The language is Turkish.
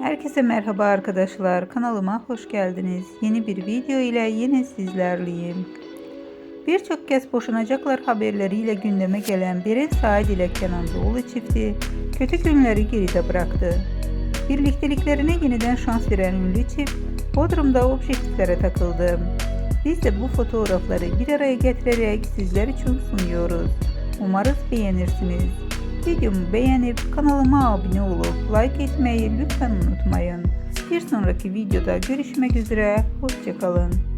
Herkese merhaba arkadaşlar. Kanalıma hoş geldiniz. Yeni bir video ile yine sizlerleyim. Birçok kez boşanacaklar haberleriyle gündeme gelen Beren Said ile Kenan Doğulu çifti kötü günleri geride bıraktı. Birlikteliklerine yeniden şans veren ünlü çift Bodrum'da objektiflere takıldı. Biz de bu fotoğrafları bir araya getirerek sizler için sunuyoruz. Umarız beğenirsiniz. Videomu beğenip kanalıma abone olup like etmeyi lütfen unutmayın. Bir sonraki videoda görüşmek üzere. Hoşçakalın.